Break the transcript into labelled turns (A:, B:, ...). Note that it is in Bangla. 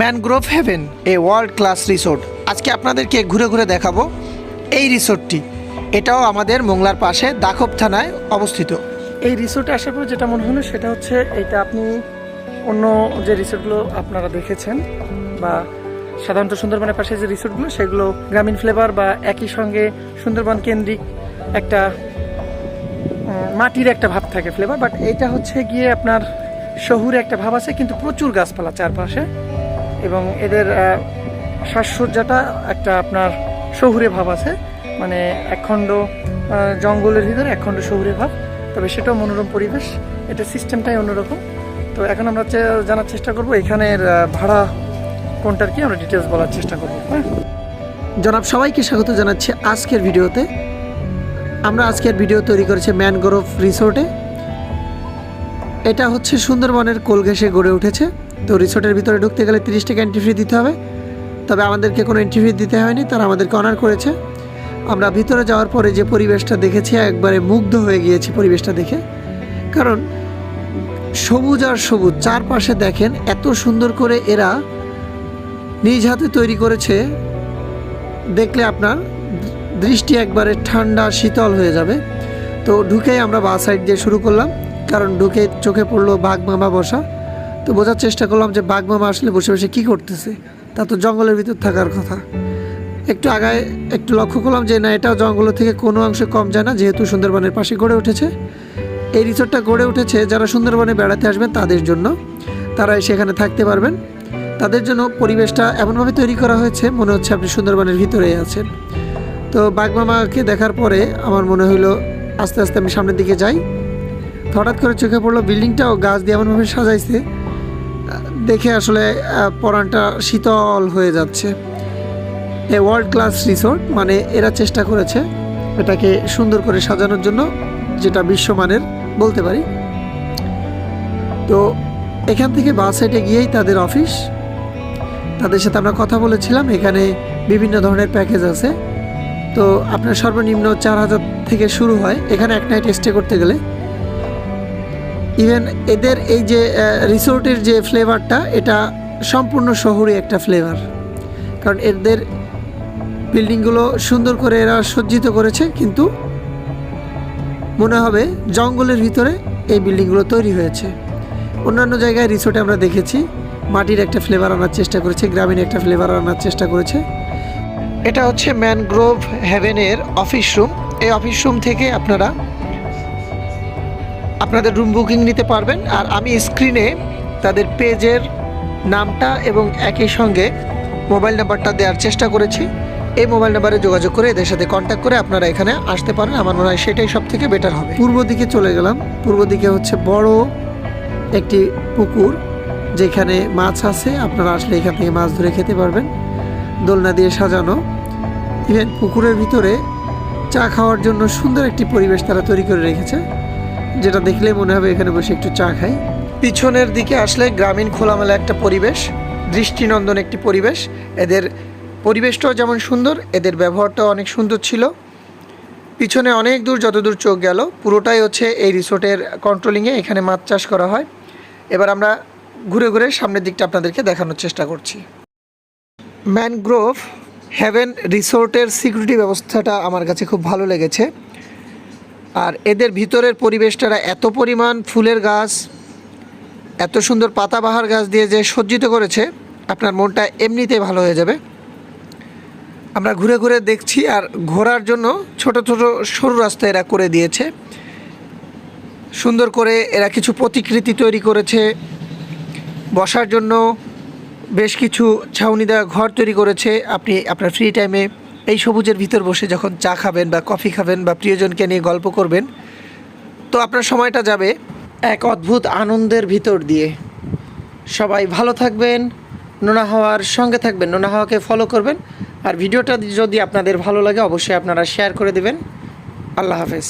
A: Mangrove haven, a world class resort আজকে আপনাদেরকে ঘুরে ঘুরে দেখাবো এই রিসোর্টটি। এটাও আমাদের মোংলার পাশে দাখব থানায় অবস্থিত।
B: এই রিসোর্টে আসার পর যেটা মনে হলো সেটা হচ্ছে এটা আপনি অন্য যে রিসোর্টগুলো আপনারা দেখেছেন বা সাধারণত সুন্দরবনের পাশে যে রিসোর্টগুলো, সেগুলো গ্রামীণ ফ্লেভার বা একই সঙ্গে সুন্দরবন কেন্দ্রিক একটা মাটির একটা ভাব থাকে ফ্লেভার বাট এটা হচ্ছে গিয়ে আপনার শহুরে একটা ভাব আছে, কিন্তু প্রচুর গাছপালা চারপাশে। এবং এদের সাজসজ্জাটা একটা আপনার শহুরে ভাব আছে। মানে একখণ্ড জঙ্গলের ভিতরে একখণ্ড শহুরে ভাব। তবে সেটাও মনোরম পরিবেশ। এটা সিস্টেমটাই অন্যরকম। তো এখন আমরা জানার চেষ্টা করব এখানের ভাড়া কোনটার কি, আমরা ডিটেলস বলার চেষ্টা করব হ্যাঁ?
A: জনাব, সবাইকে স্বাগত জানাচ্ছি আজকের ভিডিওতে। আমরা আজকের ভিডিও তৈরি করেছি ম্যানগ্রোভ রিসোর্টে। এটা হচ্ছে সুন্দরবনের কোল গড়ে উঠেছে। তো রিসোর্টের ভিতরে ঢুকতে গেলে তিরিশ টাকা এন্ট্রি ফি দিতে হবে। তবে আমাদেরকে কোনো এন্ট্রি ফি দিতে হয়নি, তারা আমাদেরকে অনার করেছে। আমরা ভিতরে যাওয়ার পরে যে পরিবেশটা দেখেছি, একবারে মুগ্ধ হয়ে গিয়েছি পরিবেশটা দেখে। কারণ সবুজ আর সবুজ, চারপাশে দেখেন এত সুন্দর করে এরা নিজ হাতে তৈরি করেছে। দেখলে আপনার দৃষ্টি একবারে ঠান্ডা, শীতল হয়ে যাবে। তো ঢুকেই আমরা বা সাইড দিয়ে শুরু করলাম, কারণ ঢুকে চোখে পড়ল বাঘ, মামা বসা তো বোঝার চেষ্টা করলাম যে বাঘ মামা আসলে বসে বসে কী করতেছে। তা তো জঙ্গলের ভিতর থাকার কথা। একটু আগায় একটু লক্ষ্য করলাম যে না, এটাও জঙ্গল থেকে কোনো অংশে কম যায় না, যেহেতু সুন্দরবনের পাশে গড়ে উঠেছে। এই রিসোর্টটা গড়ে উঠেছে যারা সুন্দরবনে বেড়াতে আসবেন তাদের জন্য। তারা সেখানে থাকতে পারবেন। তাদের জন্য পরিবেশটা এমনভাবে তৈরি করা হয়েছে, মনে হচ্ছে আপনি সুন্দরবনের ভিতরেই আছেন। তো বাগমামাকে দেখার পরে আমার মনে হলো আস্তে আস্তে আমি সামনের দিকে যাই। হঠাৎ করে চোখে পড়ল, বিল্ডিংটাও গাছ দিয়ে এমনভাবে সাজাইছে। দেখে আসলে আহ, পরানটা শীতল হয়ে যাচ্ছে। এ ওয়ার্ল্ড ক্লাস রিসোর্ট মানে এরা চেষ্টা করেছে এটাকে সুন্দর করে সাজানোর জন্য যেটা বিশ্বমানের বলতে পারি। তো এখান থেকে বাস সাইডে গিয়েই তাদের অফিস তাদের সাথে আমরা কথা বলেছিলাম এখানে বিভিন্ন ধরনের প্যাকেজ আছে। তো আপনার সর্বনিম্ন চার হাজার থেকে শুরু হয় এখানে এক নাইট স্টে করতে গেলে। ইভেন এদের এই যে রিসোর্টের যে ফ্লেভারটা এটা সম্পূর্ণ শহরে একটা ফ্লেভার কারণ এদের বিল্ডিংগুলো সুন্দর করে এরা সজ্জিত করেছে, কিন্তু মনে হবে জঙ্গলের ভিতরে এই বিল্ডিংগুলো তৈরি হয়েছে। অন্যান্য জায়গায় রিসোর্টে আমরা দেখেছি, মাটির একটা ফ্লেভার আনার চেষ্টা করেছে, গ্রামীণ একটা ফ্লেভার আনার চেষ্টা করেছে। এটা হচ্ছে ম্যানগ্রোভ হ্যাভেনের অফিস রুম এই অফিস রুম থেকে আপনারা আপনাদের রুম বুকিং নিতে পারবেন, আর আমি স্ক্রিনে তাদের পেজের নামটা এবং একই সঙ্গে মোবাইল নাম্বারটা দেওয়ার চেষ্টা করেছি। এই মোবাইল নাম্বারে যোগাযোগ করে এদের সাথে কন্ট্যাক্ট করে আপনারা এখানে আসতে পারেন। আমার মনে হয় সেটাই সব থেকে বেটার হবে। পূর্ব দিকে চলে গেলাম। পূর্ব দিকে হচ্ছে বড় একটি পুকুর, যেখানে মাছ আছে। আপনারা আসলে এখান থেকে মাছ ধরে খেতে পারবেন। দোলনা দিয়ে সাজানো। ইভেন পুকুরের ভিতরে চা খাওয়ার জন্য সুন্দর একটি পরিবেশ তারা তৈরি করে রেখেছে। যেটা দেখলে মনে হবে এখানে বসে একটু চা খাই। পিছনের দিকে আসলে গ্রামীণ খোলামেলা একটা পরিবেশ, দৃষ্টিনন্দন একটি পরিবেশ। এদের পরিবেশটাও যেমন সুন্দর, এদের ব্যবহারটাও অনেক সুন্দর ছিল। পিছনে অনেক দূর যতদূর চোখ গেল, পুরোটাই হচ্ছে এই রিসোর্টের কন্ট্রোলিংয়ে এখানে মাছ চাষ করা হয়। এবার আমরা ঘুরে ঘুরে সামনের দিকটা আপনাদেরকে দেখানোর চেষ্টা করছি। ম্যানগ্রোভ হ্যাভেন রিসোর্টের সিকিউরিটি ব্যবস্থাটা আমার কাছে খুব ভালো লেগেছে। আর এদের ভিতরের পরিবেশটারা এত পরিমাণ ফুলের গাছ, এত সুন্দর পাতাবাহার গাছ দিয়ে যে সজ্জিত করেছে, আপনার মনটা এমনিতেই ভালো হয়ে যাবে। আমরা ঘুরে ঘুরে দেখছি আর ঘোরার জন্য ছোট ছোট সরু রাস্তা এরা করে দিয়েছে। সুন্দর করে এরা কিছু প্রতিকৃতি তৈরি করেছে। বসার জন্য বেশ কিছু ছাউনি দেওয়া ঘর তৈরি করেছে। আপনি আপনার ফ্রি টাইমে এই সবুজের ভিতর বসে যখন চা খাবেন বা কফি খাবেন বা প্রিয়জনকে নিয়ে গল্প করবেন, তো আপনার সময়টা যাবে এক অদ্ভুত আনন্দের ভিতর দিয়ে। সবাই ভালো থাকবেন, নোনা হাওয়ার সঙ্গে থাকবেন, নোনা হাওয়াকে ফলো করবেন। আর ভিডিওটা যদি আপনাদের ভালো লাগে, অবশ্যই আপনারা শেয়ার করে দেবেন। আল্লাহ হাফেজ।